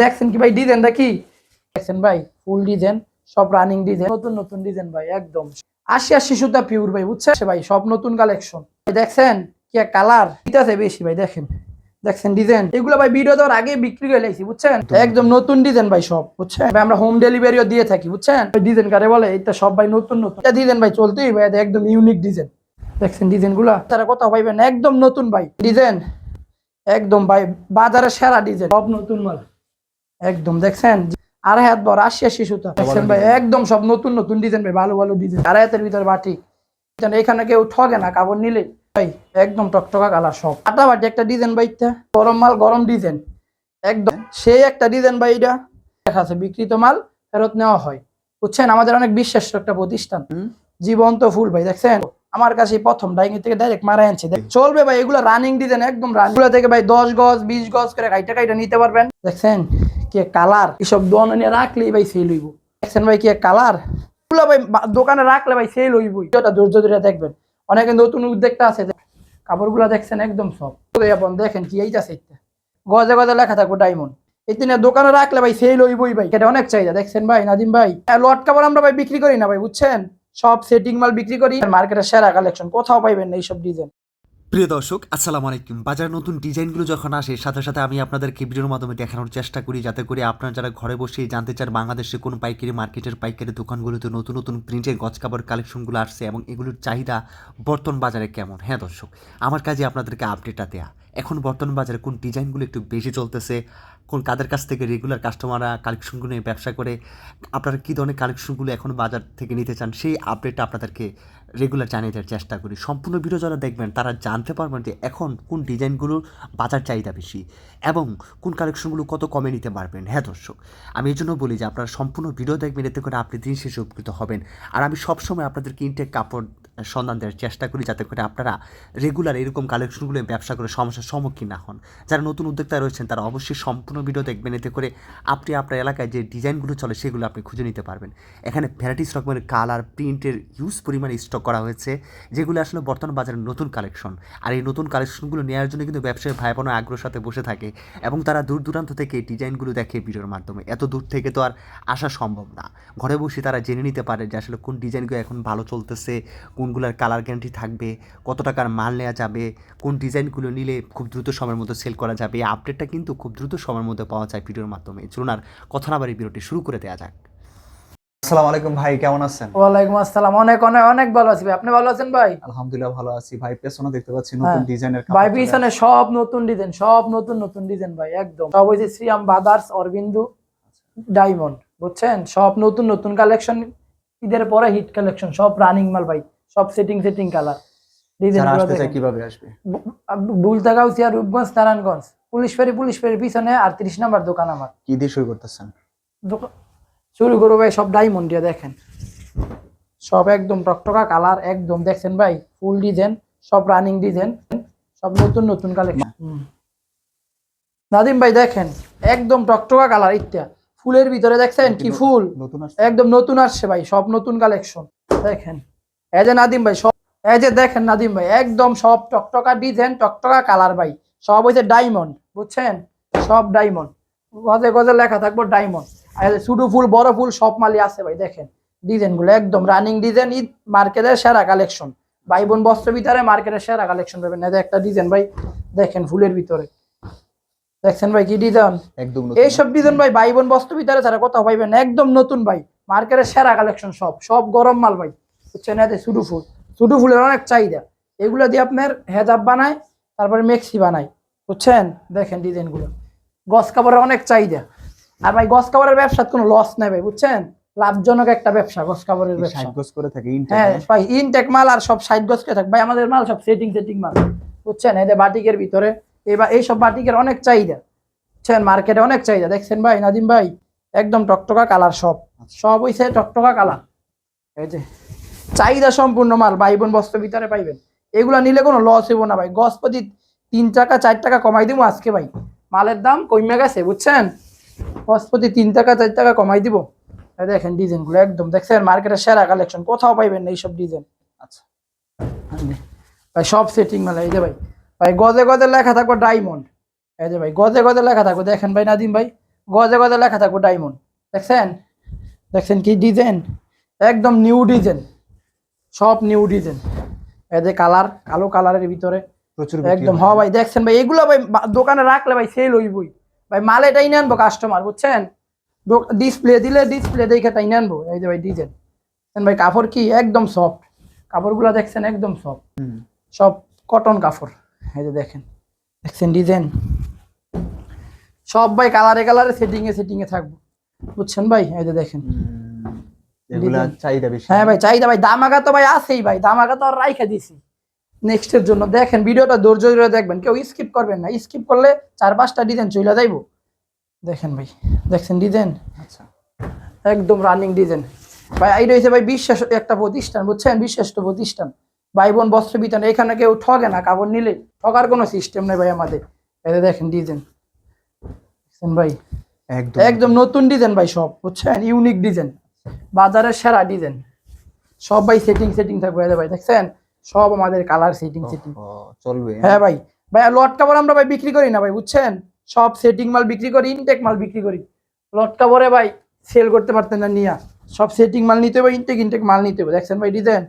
দেখছেন কি ভাই ডিজাইনটা কি? দেখছেন ভাই ফুল ডিজাইন সব রানিং ডিজাইন নতুন নতুন ডিজাইন ভাই একদম। আশি আশি সুতা পিওর ভাই বুঝছেন? ভাই সব নতুন কালেকশন দেখছেন কি কালার আছে বেশি ভাই দেখেন। দেখছেন ডিজাইন? এগুলো ভাই ভিডিও দেওয়ার আগে বিক্রি করে লাইছি বুঝছেন? একদম। নতুন ডিজাইন ভাই সব বুঝছেন? ভাই আমরা হোম ডেলিভারিও দিয়ে থাকি বুঝছেন? ডিজাইন কারে বলে? এটা সব ভাই নতুন নতুন। এটা ডিজাইন ভাই চলতেই ভাই এটা একদম ইউনিক ডিজাইন দেখছেন ডিজাইনগুলা তারা কোথাও পাইবেন একদম নতুন ভাই। ডিজাইন একদম ভাই বাজারে সেরা ডিজাইন সব নতুন মাল। একদম দেখছেন? আড়াই হাত বড় আশি আশি সুতা। দেখছেন ভাই? একদম সব নতুন নতুন ডিজাইন ভাই ভালো ভালো ডিজাইন আড়াই হাতের ভিতরে বাটি। এখানে কেউ ঠগে না কাপড় নিলে। ভাই একদম টকটকা কালার সব। আটা বাটি একটা ডিজাইন ভাই গরম মাল গরম ডিজাইন একদম। সেই একটা ডিজাইন ভাই এটা। দেখা আছে বিক্রিত মাল ফেরত নেওয়া হয়। বুঝছেন? আমাদের অনেক বিশ্বাস্য একটা প্রতিষ্ঠান। জীবন্ত ফুল ভাই দেখছেন? আমার কাছে এই প্রথম ডাইং থেকে ডাইরেক্ট মারা আনছে চলবে ভাই, এগুলো রানিং ডিজাইন একদম রানিং এগুলো থেকে ভাই দশ গজ, বিশ গজ করে কাইটা কাইটা নিতে পারবেন। দেখছেন কি কালার এসব দোকানে নিয়ে রাখলেই ভাই সেল হইব। দেখছেন ভাই কি কালার এগুলো ভাই দোকানে রাখলে ভাই সেল হইবই। এটা ধৈর্য ধরে দেখবেন। অনেক নতুন উদ্যোগটা আছে কাপড়গুলো দেখছেন একদম সব। আপন, দেখেন কি এইটা এটা গজে গজে লেখা থাকব ডায়মন্ড এই দোকানে রাখলে ভাই সেল হইবই ভাই। এটা অনেক চাহিদা। দেখছেন ভাই, নাদিম ভাই। লট কাপড় আমরা ভাই বিক্রি করি না ভাই, বুঝছেন? সব সেটিং মাল বিক্রি করি মার্কেটের সেরা কালেকশন কোথাও পাইবেন না এইসব ডিজাইন প্রিয় দর্শক, আসসালামু আলাইকুম। বাজারে নতুন ডিজাইনগুলো যখন আসে, সাথে সাথে আমি আপনাদেরকে ভিডিওর মাধ্যমে দেখানোর চেষ্টা করি, যাতে করে আপনারা যারা ঘরে বসে জানতে চান বাংলাদেশে কোন পাইকারি মার্কেটের পাইকারি দোকানগুলোতে নতুন নতুন প্রিন্টের গজ কাপড় কালেকশনগুলো আসছে এবং এগুলোর চাহিদা বর্তমান বাজারে কেমন? হ্যাঁ দর্শক, আমার কাজে আপনাদেরকে আপডেটটা দেয়া। এখন বর্তমান বাজারে কোন ডিজাইনগুলো একটু বেশি চলতেছে, কোন কাদের কাছ থেকে রেগুলার কাস্টমাররা কালেকশনগুলো নিয়ে ব্যবসা করে, আপনারা কী ধরনের কালেকশনগুলো এখন বাজার থেকে নিতে চান, সেই আপডেটটা আপনাদেরকে রেগুলার জানিয়ে দেওয়ার চেষ্টা করি। সম্পূর্ণ ভিডিও যারা দেখবেন, তারা জানতে পারবেন যে এখন কোন ডিজাইনগুলোর বাজার চাহিদা বেশি এবং কোন কালেকশনগুলো কত কমে নিতে পারবেন। হ্যাঁ দর্শক, আমি এই জন্য বলি যে আপনারা সম্পূর্ণ ভিডিও দেখবেন, এতে করে আপনি দিন শেষে উপকৃত হবেন। আর আমি সবসময় আপনাদেরকে ইনটেক কাপড় সন্ধান দেওয়ার চেষ্টা করি যাতে করে আপনারা রেগুলার এরকম কালেকশনগুলো ব্যবসা করে সমস্যার সম্মুখীন না হন। যারা নতুন উদ্যোক্তা রয়েছেন, তারা অবশ্যই সম্পূর্ণ ভিডিও দেখবেন। এতে করে আপনি আপনার এলাকায় যে ডিজাইনগুলো চলে, সেগুলো আপনি খুঁজে নিতে পারবেন। এখানে ভ্যারাইটিস রকমের কালার প্রিন্টের হিউজ পরিমাণে স্টক করা হয়েছে, যেগুলো আসলে বর্তমান বাজারে নতুন কালেকশন আর এই নতুন কালেকশনগুলো নেওয়ার জন্য কিন্তু ব্যবসায়ী ভাই বোনা আগ্রহের সাথে বসে থাকে এবং তারা দূর দূরান্ত থেকে এই ডিজাইনগুলো দেখে ভিডিওর মাধ্যমে। এত দূর থেকে তো আর আসা সম্ভব না। ঘরে বসে তারা জেনে নিতে পারে যে আসলে কোন ডিজাইনগুলো এখন ভালো চলতেছে কোনগুলোর কালার গ্যারান্টি থাকবে কত টাকার মাল নেওয়া যাবে কোন ডিজাইনগুলো নিলে খুব দ্রুত সময়ের মধ্যে সেল করা যাবে এই আপডেটটা কিন্তু খুব দ্রুত সময়ের মধ্যে পাওয়া যায় ভিডিওর মাধ্যমে। চলুন আর কথা না বাড়ি ভিডিওটি শুরু করে দেওয়া যাক। আসসালামু আলাইকুম ভাই কেমন আছেন? ওয়ালাইকুম আসসালাম অনেক অনেক অনেক ভালো আছি ভাই। আপনি ভালো আছেন ভাই? আলহামদুলিল্লাহ ভালো আছি ভাই পেছনে দেখতে পাচ্ছি হ্যাঁ। নতুন ডিজাইনের ভাই পিছনে সব নতুন ডিজাইন সব নতুন নতুন ডিজাইন ভাই একদম। সব হয়েছে শ্রীরাম বাদার্স অরবিন্দু ডায়মন্ড বুঝছেন? সব নতুন নতুন কালেকশন ঈদের পরে হিট কালেকশন সব রানিং মাল ভাই। সব সেটিং সেটিং কালার কীভাবে আসবে? বুলতাগাউসিয়া রূপগঞ্জ নারায়ণগঞ্জ। পুলিশ ফেরি পুলিশ ফেরি পিছনে নাম্বার দোকান আমার। কি দিয়ে শুরু করতেছেন? দোকান শুরু করব ভাই সব ডায়মন্ড দিয়ে দেখেন। সব একদম টকটকা কালার একদম দেখছেন ভাই ফুল ডিজাইন সব রানিং ডিজাইন সব নতুন নতুন কালেকশন নাদিম ভাই দেখেন একদম টকটকা কালার ইত্যা। ফুলের ভিতরে দেখছেন কি ফুল? একদম নতুন আসছে ভাই সব নতুন কালেকশন দেখেন। এই যে নাদিম ভাই সব এই যে দেখেন নাদিম ভাই একদম সব টকটকা ডিজাইন টকটকা কালার ভাই। সব হয়েছে ডায়মন্ড বুঝছেন? সব ডায়মন্ড গজে গজে লেখা থাকব ডায়মন্ড আর এই ফুল বড় ফুল সব মালই আছে ভাই দেখেন। ডিজাইনগুলো একদম রানিং ডিজাইন ঈদ মার্কেটের সেরা কালেকশন ভাই বোন বস্ত্র ভিতরে মার্কেটের সেরা কালেকশন পাবেন। একটা ডিজাইন ভাই দেখেন ফুলের ভিতরে। দেখছেন ভাই কি ডিজাইন একদম এইসব ডিজাইন ভাই ভাই বোন বস্তু ভিতরে ছাড়া কোথাও পাইবেন একদম নতুন ভাই। মার্কেটের সেরা কালেকশন সব। সব গরম মাল ভাই। বুঝছেন এতে সুডু ফুল। সুডু ফুলের অনেক চাহিদা। এগুলো দিয়ে আপনার হেজাব বানায় তারপরে মেক্সি বানায়। বুঝছেন? দেখেন ডিজাইনগুলো গস কাপড়ের অনেক চাহিদা। আর ভাই গস কাপড়ের ব্যবসার কোনো লস নাই ভাই বুঝছেন? লাভজনক একটা ব্যবসা গস কাপড়ের ব্যবসা। করে থাকে হ্যাঁ ভাই ইনটেক মাল আর সব সাইড গজ কে থাকবে ভাই আমাদের মাল সব সেটিং সেটিং মাল। বুঝছেন? এদের বাটিকের ভিতরে এবার এইসব বাটিকের অনেক চাহিদা। বুঝছেন? মার্কেটে অনেক চাহিদা। দেখছেন ভাই নাদিম ভাই? একদম টকটকা কালার সব। সব হইছে টকটকা কালার। এই যে চাহিদা সম্পূর্ণ মাল, ভাই বোন বস্ত্র ভিতরে পাইবেন। এগুলো নিলে কোনো লস হইব না, ভাই। গছ প্রতি তিন টাকা, চার টাকা কমাই দিব আজকে, ভাই। মালের দাম কমে গেছে, বুঝছেন? গছ প্রতি তিন টাকা, চার টাকা কমাই দিব। দেখেন ডিজাইনগুলো একদম, দেখছেন? মার্কেটের সেরা কালেকশন কোথাও পাইবেন না এইসব ডিজাইন। আচ্ছা। ভাই, সব সেটিং মাল, এই যে ভাই। ভাই, গজে গজে লেখা থাকব ডায়মন্ড এই যে ভাই, গজে গজে লেখা থাকব, দেখেন ভাই নাদিম ভাই। গজে গজে লেখা থাকব ডায়মন্ড দেখছেন? দেখছেন কি ডিজাইন? একদম নিউ ডিজাইন। সব নিউ ডিজাইন এদের কালার কালো কালারের ভিতরে প্রচুর একদম হয়। হ ভাই দেখছেন ভাই এগুলো ভাই দোকানে রাখলে ভাই সেল হইবই। ভাই মাল এটাই নিয়ে আনব কাস্টমার বুঝছেন? ডিসপ্লে দিলে ডিসপ্লে দেখে তাই নিয়ে আনব। এই যে ভাই ডিজাইন ভাই কাপড় কি একদম সফট কাপড়গুলো দেখছেন একদম সফট সব কটন কাপড়। এই যে দেখেন দেখছেন ডিজাইন সব ভাই কালারে কালারে সেটিং এ সেটিং এ থাকব। বুঝছেন ভাই? এই যে দেখেন। এগুলা চাহিদা বেশি। হ্যাঁ ভাই চাহিদা ভাই দামাগা তো ভাই আছেই ভাই দামাগা তো আর রাইখা দিছি। নেক্সট এর জন্য দেখেন ভিডিওটা ধৈর্য ধরে দেখবেন কেউ স্কিপ করবেন না। স্কিপ করলে চার পাঁচটা ডিজাইন চলে যাইবো। দেখেন ভাই দেখছেন ডিজাইন আচ্ছা। একদম রানিং ডিজাইন ভাই এই রয়েছে ভাই বিশ্বাস একটা প্রতিষ্ঠান বুঝছেন? বিশ্বস্ত প্রতিষ্ঠান। ভাই বোন বস্ত্র বিতান এখানে কেউ ঠগে না কাপড় নিলে। ঠগার কোনো সিস্টেম নেই ভাই আমাদের। দেখেন ডিজাইন দেখছেন ভাই? একদম। একদম নতুন ডিজাইন ভাই সব বুঝছেন? ইউনিক ডিজাইন বাজারের সেরা ডিজাইন সব ভাই সেটিং সেটিং থাকবে ভাই দেখছেন? সব আমাদের কালার সেটিং সেটিং চলবে। হ্যাঁ ভাই। ভাই লট কাপড় আমরা ভাই বিক্রি করি না ভাই বুঝছেন? সব সেটিং মাল বিক্রি করি ইনটেক মাল বিক্রি করি। লট কাপড়ে ভাই সেল করতে পারতেন না নিয়া। সব সেটিং মাল নিতে হবে ইনটেক ইনটেক মাল নিতে হবে। দেখছেন ভাই ডিজাইন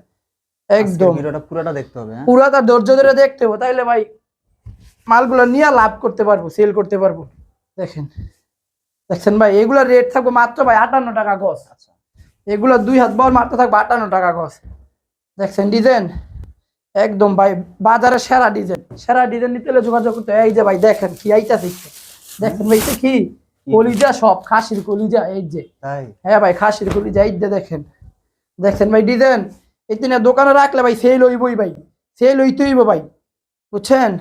একদম। ভিডিওটা পুরোটা দেখতে হবে হ্যাঁ? পুরা ধৈর্য ধরে দেখতে হবে তাইলে ভাই মালগুলো নিয়ে লাভ করতে পারব সেল করতে পারব। দেখেন। দেখছেন ভাই এগুলোর রেট থাকবে মাত্র ভাই আটান্ন টাকা গছ আচ্ছা। এগুলো দুই হাত বল মারতে থাকবে আটান্ন টাকা গছ। দেখছেন ডিজাইন? একদম ভাই বাজারে সেরা ডিজাইন। সেরা ডিজাইন নিতে হলে যোগাযোগ করতে এই যে ভাই দেখেন কি আইতাছে দেখেন ভাই এটা কি? কলিজা সব খাসির কলিজা এই যে। হ্যাঁ ভাই খাসির কলিজা এই যে দেখেন। দেখছেন ভাই ডিজাইন? এই তিনে দোকানে রাখলে ভাই সেল হইবই ভাই। সেল হইতে হইব ভাই। বুঝছেন?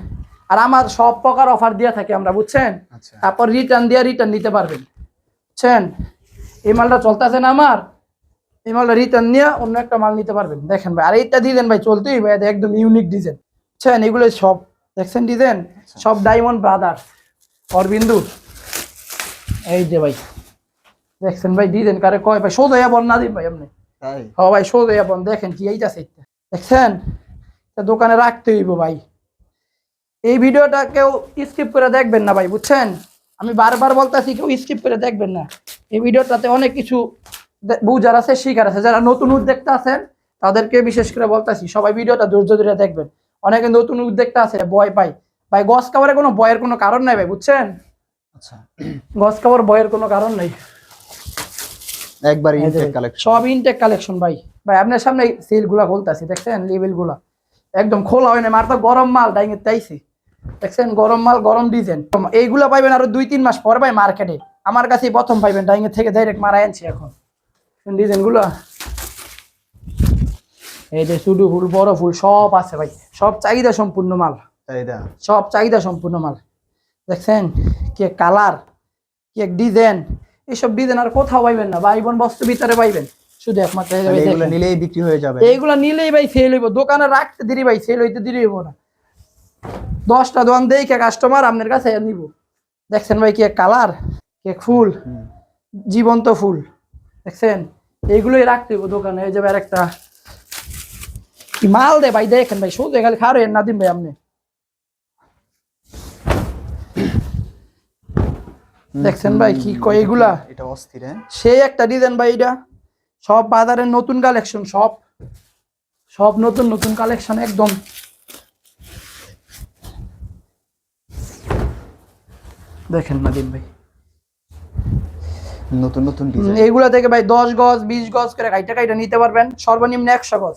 আর আমার সব প্রকার অফার দিয়ে থাকে আমরা বুঝছেন? আচ্ছা। তারপর রিটার্ন দিয়ে রিটার্ন নিতে পারবেন। বুঝছেন? এই মালটা চলতেছে না আমার। এই মালটা রিটার্ন নিয়ে অন্য একটা মাল নিতে পারবেন। দেখেন ভাই আর এইটা ডিজাইন ভাই চলতেই ভাই এটা একদম ইউনিক ডিজাইন বুঝছেন? এগুলো সব দেখছেন ডিজাইন সব ডায়মন্ড ব্রাদার্স অরবিন্দু। এই যে ভাই দেখছেন ভাই ডিজাইন কারে কয় ভাই? সোজা বল না দিন ভাই আপনি। তাই? হ ভাই সোজা বল দেখেন কি এইটা সেইটা দেখছেন? দোকানে রাখতে হইব ভাই। এই ভিডিওটা কেউ স্কিপ করে দেখবেন না ভাই বুঝছেন? আমি বারবার বলতেছি কেউ স্কিপ করে দেখবেন না। এই ভিডিওটাতে অনেক কিছু দে- বুঝার আছে শিকার আছে যারা নতুন উদ্যোক্তা আছেন তাদেরকে বিশেষ করে বলতেছি সবাই ভিডিওটা ধৈর্য ধরে দেখবেন। অনেকে নতুন উদ্যোক্তা আছে ভয় পাই ভাই গছ কাপড়ে কোনো ভয়ের কোনো কারণ নাই ভাই বুঝছেন? আচ্ছা। গছ কাপড় ভয়ের কোনো কারণ নাই। একবার ইনটেক কালেকশন সব ইনটেক কালেকশন ভাই। ভাই আপনার সামনে সেলগুলা খুলতেছি দেখছেন? লেবেলগুলা একদম খোলা হয় না মার তো গরম মাল ডাইঙে তাইছি। দেখছেন? গরম মাল গরম ডিজাইন। এইগুলা পাইবেন আরও দুই তিন মাস পর ভাই মার্কেটে। আমার কাছে প্রথম পাইবেন ডাইঙে থেকে ডাইরেক্ট মারা আনছি এখন। ডিজাইনগুলা এই যে শুধু ফুল বড় ফুল সব আছে ভাই। সব চাহিদা সম্পূর্ণ মাল। সব চাহিদা সম্পূর্ণ মাল। দেখছেন? কি কালার কি এক ডিজাইন। এইসব ডিজাইন আর কোথাও পাইবেন না। ভাই বোন বস্ত্র ভিতরে পাইবেন। শুধু একমাত্র। নিলেই বিক্রি হয়ে যাবে। এইগুলা নিলেই ভাই সেল হইব। দোকানে রাখতে দিরি ভাই সেল হইতে দিরি হইব না। দশটা দোকান দেখে কাস্টমার আপনার কাছে নিব। দেখছেন ভাই কি কালার কে ফুল। জীবন্ত ফুল। দেখছেন? এইগুলোই রাখতে হইব দোকানে। এই যে ভাই একটা কি মাল দে ভাই দেখেন ভাই খালি খারে না দিন ভাই আপনি। দেখছেন ভাই কি কয় এগুলা? এটা অস্থির হ্যাঁ? সেই একটা ডিজাইন ভাই এটা। সব বাজারের নতুন কালেকশন সব। সব নতুন নতুন কালেকশন একদম। দেখেন নাদিম ভাই। নতুন নতুন ডিজাইন এইগুলা থেকে ভাই দশ গজ বিশ গজ করে কাইটা কাইটা নিতে পারবেন। সর্বনিম্ন একশো গজ।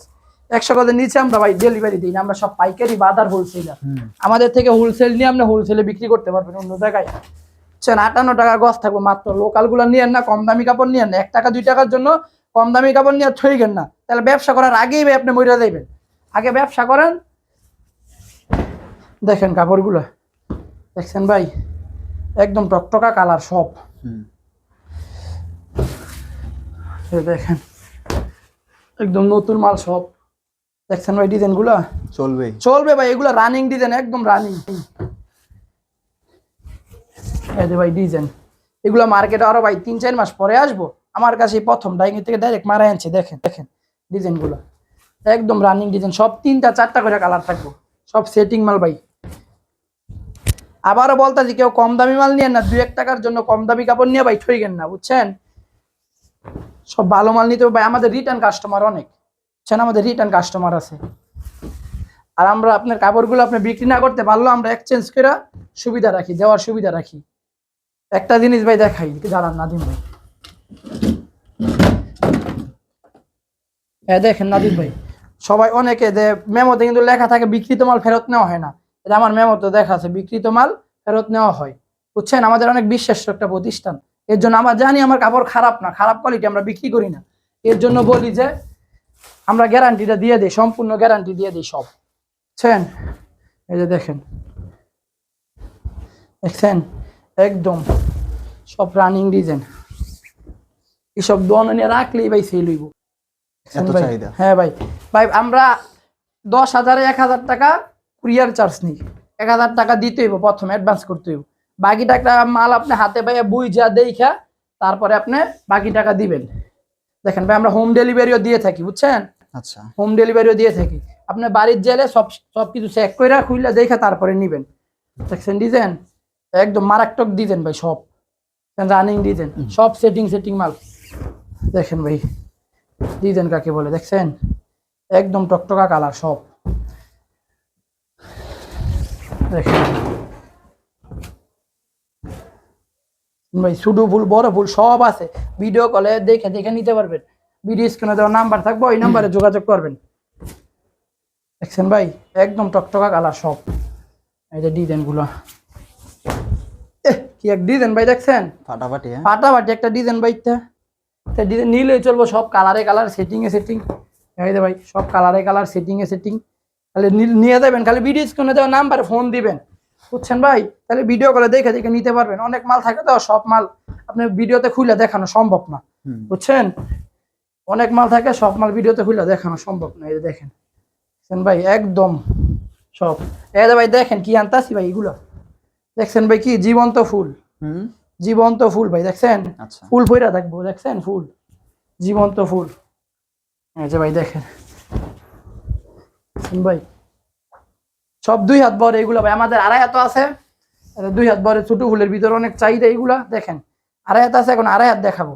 একশো গজের নিচে আমরা ভাই ডেলিভারি দিই না আমরা সব পাইকারি বাজার হোলসেলার আমাদের থেকে হোলসেল নিয়ে আপনি হোলসেলে বিক্রি করতে পারবেন অন্য জায়গায়। বুঝছেন? আটান্ন টাকা গজ থাকব মাত্র। লোকালগুলো নিয়েন না কম দামি কাপড় নিয়েন না। এক টাকা দুই টাকার জন্য কম দামি কাপড় নিয়ে থইগেন না। তাহলে ব্যবসা করার আগেই ভাই আপনি মরে যাইবেন। আগে ব্যবসা করেন। দেখেন কাপড়গুলো। দেখছেন ভাই? একদম টকটকা কালার সব। দেখেন একদম নতুন মাল সব। দেখছেন ভাই ডিজাইনগুলা চলবে। চলবে ভাই এগুলো রানিং ডিজাইন একদম রানিং এই ভাই ডিজাইন এগুলো মার্কেটে আরও ভাই তিন চার মাস পরে আসব। আমার কাছে প্রথম ডাইং থেকে ডাইরেক্ট মারা আনছে দেখেন দেখেন ডিজাইনগুলো একদম রানিং ডিজাইন সব তিনটা চারটা করে কালার থাকব। সব সেটিং মাল ভাই। আবারও বলতাছি কেউ কম দামি মাল নিয়ে না দু এক টাকার জন্য কম দামি কাপড় নিয়ে ভাই ঠইগেন না বুঝছেন? সব ভালো মাল নিতে হবে। ভাই, আমাদের রিটার্ন কাস্টমার অনেক। বুঝছেন? আমাদের রিটার্ন কাস্টমার আছে। আর আমরা আপনার কাপড়গুলো আপনি বিক্রি না করতে পারলেও আমরা এক্সচেঞ্জ করে সুবিধা রাখি, দেওয়ার সুবিধা রাখি। একটা জিনিস ভাই দেখাই দাঁড়ান নাদিম ভাই। হ্যাঁ দেখেন নাদিম ভাই। সবাই অনেকে যে মেমোতে কিন্তু লেখা থাকে বিকৃত মাল ফেরত নেওয়া হয় না। এটা আমার মেমোতে দেখা আছে বিকৃত মাল ফেরত নেওয়া হয়। বুঝছেন? আমাদের অনেক বিশ্বাস্য একটা প্রতিষ্ঠান। এর জন্য আমরা জানি আমার কাপড় খারাপ না খারাপ কোয়ালিটি আমরা বিক্রি করি না। এর জন্য বলি যে আমরা গ্যারান্টিটা দিয়ে দিই সম্পূর্ণ গ্যারান্টি দিয়ে দিই সব। বুঝছেন এই যে দেখেন। দেখছেন? একদম সব রানিং ডিজাইন এসব দোয়ানো নিয়ে রাখলেই ভাই ভাই, চাহিদা। হ্যাঁ ভাই। ভাই আমরা দশ হাজারে এক হাজার টাকা কুরিয়ার চার্জ নিই। এক হাজার টাকা দিতে হইব প্রথমে অ্যাডভান্স করতে হইব। বাকি টাকা মাল আপনি হাতে পাইয়া বুই যা দেখা তারপরে আপনি বাকি টাকা দিবেন। দেখেন ভাই আমরা হোম ডেলিভারিও দিয়ে থাকি বুঝছেন? আচ্ছা। হোম ডেলিভারিও দিয়ে থাকি। আপনি বাড়ির জেলে সব সব কিছু চেক করে খুললে দেখে তারপরে নিবেন। দেখছেন ডিজাইন একদম মারাত্মক ডিজাইন ভাই সব। রানিং ডিজাইন সব সেটিং সেটিং মাল। দেখেন ভাই ডিজাইন কাকে বলে দেখছেন? একদম টকটকা কালার সব। দেখেন। ভাই শুধু ফুল বড় ফুল সব আছে। ভিডিও কলে দেখে দেখে নিতে পারবেন। ভিডিও স্ক্রিনে দেওয়া নাম্বার থাকবে ওই নাম্বারে যোগাযোগ করবেন। দেখছেন ভাই? একদম টকটকা কালার সব। এই যে ডিজাইনগুলো। কি এক ডিজাইন ভাই দেখছেন? ফাটাফাটি হ্যাঁ। ফাটাফাটি একটা ডিজাইন বাইকটা ডিজাইন নিলেই চলবো সব কালারে কালার সেটিং এ সেটিং এই যে ভাই সব কালারে কালার সেটিং এ সেটিং তাহলে নিয়ে যাবেন খালি ভিডিও স্ক্রিনে দেওয়া নাম্বারে ফোন দিবেন। বুঝছেন ভাই? তাহলে ভিডিও করে দেখে দেখে নিতে পারবেন। অনেক মাল থাকে তো সব মাল আপনি ভিডিওতে খুলে দেখানো সম্ভব না। বুঝছেন? অনেক মাল থাকে সব মাল ভিডিওতে খুলে দেখানো সম্ভব না এই দেখেন। ভাই? একদম সব। এই ভাই দেখেন কি আনতাছি ভাই এগুলো? দেখছেন ভাই কি? জীবন্ত ফুল। জীবন্ত ফুল ভাই দেখছেন? আচ্ছা। ফুল ফইরা থাকব দেখছেন? ফুল। জীবন্ত ফুল। এই যে ভাই দেখেন। ভাই? সব দুই হাত বড় এগুলো ভাই। আমাদের আড়াই হাত আছে দুই হাত বড় ছোট ফুলের ভিতরে অনেক চাহিদা এগুলা দেখেন। আড়াই হাত আছে এখন আড়াই হাত দেখাবো।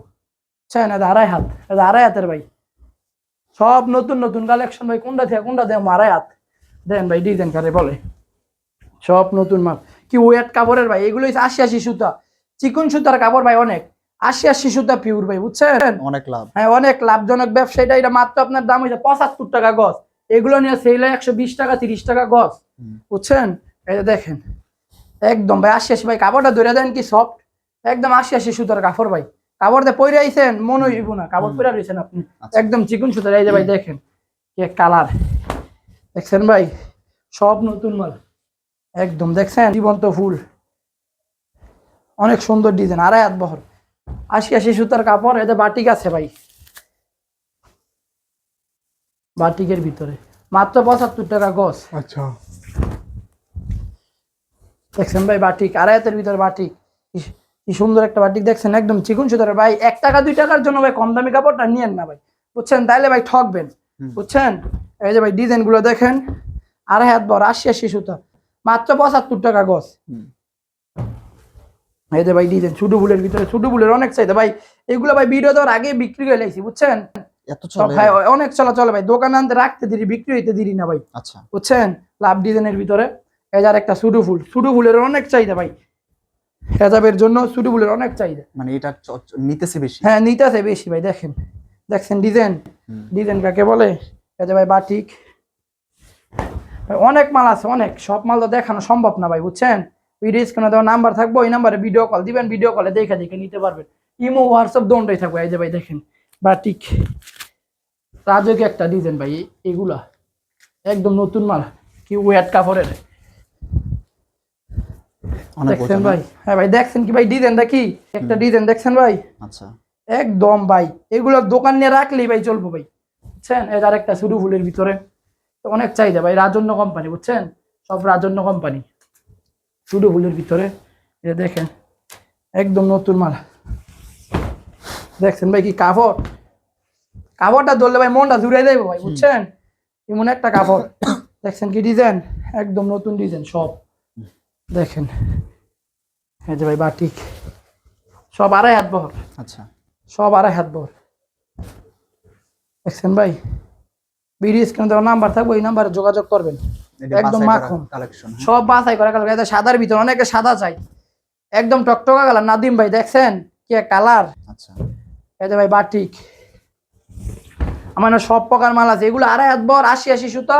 বুঝছেন? এটা আড়াই হাত এটা আড়াই হাতের ভাই। সব নতুন নতুন কালেকশন ভাই। কোনটা থেকে কোনটা দেব আড়াই হাত। দেন ভাই ডিজাইন কারে বলে। সব নতুন মাল। কি ওয়েট কাপড়ের ভাই? এগুলো আশি আশি সুতা। চিকন সুতার কাপড় ভাই অনেক। আশি আশি সুতা পিওর ভাই বুঝছেন? অনেক লাভ। হ্যাঁ অনেক লাভজনক ব্যবসা এটা এটা মাত্র আপনার দাম হয়েছে পঁচাত্তর টাকা গজ। এগুলো নিয়ে সেল হয় একশো বিশ টাকা তিরিশ টাকা গজ। বুঝছেন? যে দেখেন। একদম ভাই আশি আশি ভাই কাপড়টা ধরে দেন কি সফট একদম আশি আশি সুতার কাপড় ভাই। কাপড় দিয়ে পরে আইছেন মনে হইব না। কাপড় পরে রয়েছেন আপনি। আচ্ছা। একদম চিকুন সুতার। এই যে ভাই দেখেন কি কালার। দেখছেন ভাই? সব নতুন মাল। একদম দেখছেন? জীবন্ত ফুল। অনেক সুন্দর ডিজাইন আড়াই হাত বহর। আশি আশি সুতার কাপড় এতে বাটিক আছে ভাই। বাটিকের ভিতরে। মাত্র পঁচাত্তর টাকা গজ আচ্ছা। দেখছেন ভাই বাটিক? আড়াই হাতের ভিতরে বাটিক। কি- সুন্দর একটা বাটিক দেখছেন একদম চিকুন সুতার। ভাই এক টাকা দুই টাকার জন্য ভাই কম দামি কাপড়টা নিয়েন না ভাই। বুঝছেন? তাইলে ভাই ঠকবেন। বুঝছেন? এই যে ভাই ডিজাইনগুলো দেখেন আড়াই হাত বড় আশি আশি সুতা। মাত্র পঁচাত্তর টাকা গজ হুম। এই যে ভাই ডিজাইন ছোটো ফুলের ভিতরে ছোটো ফুলের অনেক চাইতে ভাই এগুলো ভাই ভিডিও দেওয়ার আগে বিক্রি করে লাইছি বুঝছেন? এত চলে? ভাই অনেক চলা চলে ভাই। দোকানে আনতে রাখতে দিরি বিক্রি হইতে দিরি না ভাই। আচ্ছা। বুঝছেন? লাভ ডিজাইনের ভিতরে। এজার একটা সুডু ফুল। সুডু ফুলের অনেক চাহিদা ভাই। হেজাবের জন্য সুডু ফুলের অনেক চাহিদা। মানে এটা নিতেছে বেশি? হ্যাঁ নিতেছে বেশি ভাই দেখেন। দেখছেন ডিজাইন? ডিজাইন কাকে বলে? এটা ভাই বাটিক। অনেক মাল আছে অনেক। সব মাল তো দেখানো সম্ভব না ভাই বুঝছেন? ভিডিও স্ক্রিনে দেওয়া নাম্বার থাকব ওই নাম্বারে ভিডিও কল দিবেন ভিডিও কলে দেখে দেখে নিতে পারবেন। ইমো হোয়াটসঅ্যাপ দোনটাই থাকবে। এই যে ভাই দেখেন বাটিক। রাজকে একটা ডিজাইন ভাই এগুলা। একদম নতুন মাল কি ওয়েট কাপড়ের। দেখছেন ভাই? হ্যাঁ ভাই দেখছেন কি ভাই ডিজাইনটা কি? একটা ডিজাইন দেখছেন ভাই? আচ্ছা। একদম ভাই এগুলো দোকান নিয়ে রাখলেই ভাই চলবো ভাই। বুঝছেন? এর আরেকটা শুরু ফুলের ভিতরে। তো অনেক চাহিদা ভাই রাজন্য কোম্পানি বুঝছেন? সব রাজন্য কোম্পানি শুরু ফুলের ভিতরে। এটা দেখেন একদম নতুন মাল। দেখছেন ভাই কি কাপড়? কাপড়টা ধরলে ভাই মনটা জুড়ে যাইবো ভাই বুঝছেন? এমন একটা কাপড়। দেখছেন কি ডিজাইন? একদম নতুন ডিজাইন সব। দেখেন। এই যে ভাই বাটিক। সব আড়াই হাত বহর। আচ্ছা। সব আড়াই হাত বহর। দেখছেন ভাই? ভিডিও স্ক্রিনে দেওয়া নাম্বার থাকবে ওই নাম্বারে যোগাযোগ করবেন। একদম মাখন। কালেকশন সব বাছাই করে কালার এটা সাদার ভিতরে অনেকে সাদা চাই। একদম টকটকা কালার নাদিম ভাই দেখছেন? কি কালার আচ্ছা। এই যে ভাই বাটিক। আমার সব প্রকার মাল আছে। এগুলো আড়াই হাত বর আশি আশি সুতা।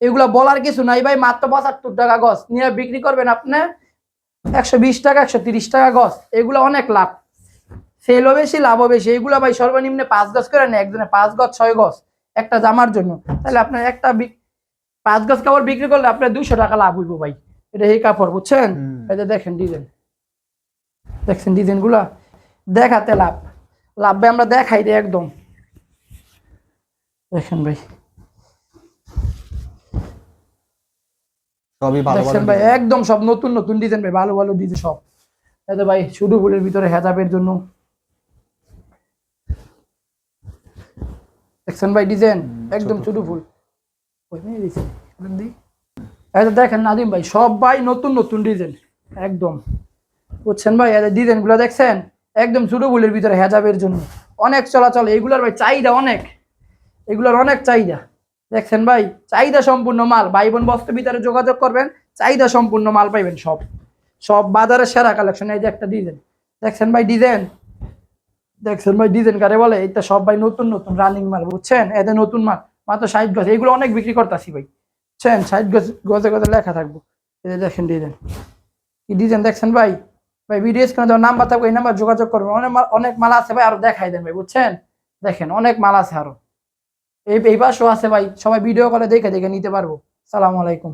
এগুলো বলার কিছু নাই ভাই মাত্র পঁচাত্তর টাকা গছ নিয়ে বিক্রি করবেন আপনি একশো বিশ টাকা একশো তিরিশ টাকা গছ এগুলো অনেক লাভ। সেলও বেশি লাভও বেশি। এগুলো ভাই সর্বনিম্নে পাঁচ গছ করে নেয় একজনে পাঁচ গছ ছয় গছ একটা জামার জন্য। তাহলে আপনার একটা পাঁচ গছ কাপড় বিক্রি করলে আপনার দুশো টাকা লাভ হইব ভাই। এটা এই কাপড় বুঝছেন? যে দেখেন ডিজাইন দেখছেন ডিজাইনগুলা? দেখাতে লাভ। লাভ ভাই আমরা দেখাই দিই একদম। দেখেন ভাই। সবই ভালো দেখছেন ভাই একদম সব নতুন নতুন ডিজাইন ভাই ভালো ভালো ডিজাইন সব। ভাই শুধু ফুলের ভিতরে হেজাবের জন্য। দেখছেন ভাই ডিজাইন একদম শুধু ফুল। দেখেন নাদিম ভাই সব ভাই নতুন নতুন ডিজাইন একদম। বুঝছেন ভাই এই ডিজাইনগুলো দেখছেন? একদম ছোট ফুলের ভিতরে হেজাবের জন্য। অনেক চলাচল এগুলোর ভাই চাহিদা অনেক। এগুলোর অনেক চাহিদা। দেখছেন ভাই, চাহিদা সম্পূর্ণ মাল। ভাই বোন বস্ত্র ভিতরে যোগাযোগ করবেন, চাহিদা সম্পূর্ণ মাল পাইবেন সব। সব বাজারের সেরা কালেকশন এই যে একটা ডিজাইন দেখছেন ভাই ডিজাইন দেখছেন ভাই ডিজাইন কারে বলে? এটা সব ভাই নতুন নতুন রানিং মাল, বুঝছেন? এতে নতুন মাল, মাত্র ষাট গজ। এগুলো অনেক বিক্রি করতেছি ভাই, বুঝছেন? ষাট গজ, গজে গজে লেখা থাকব। এই দেখেন ডিজাইন কি ডিজাইন দেখছেন ভাই? ভাই ভিডিও স্ক্রিনে নাম্বার থাকবে, এই নাম্বার যোগাযোগ করবেন। অনেক মাল অনেক মাল আছে ভাই, আরও দেখাই দেন ভাই, বুঝছেন? দেখেন, অনেক মাল আছে আরও। এই এই পাশও আছে ভাই। সবাই ভিডিও কলে দেখে দেখে নিতে পারব। সালাম আলাইকুম।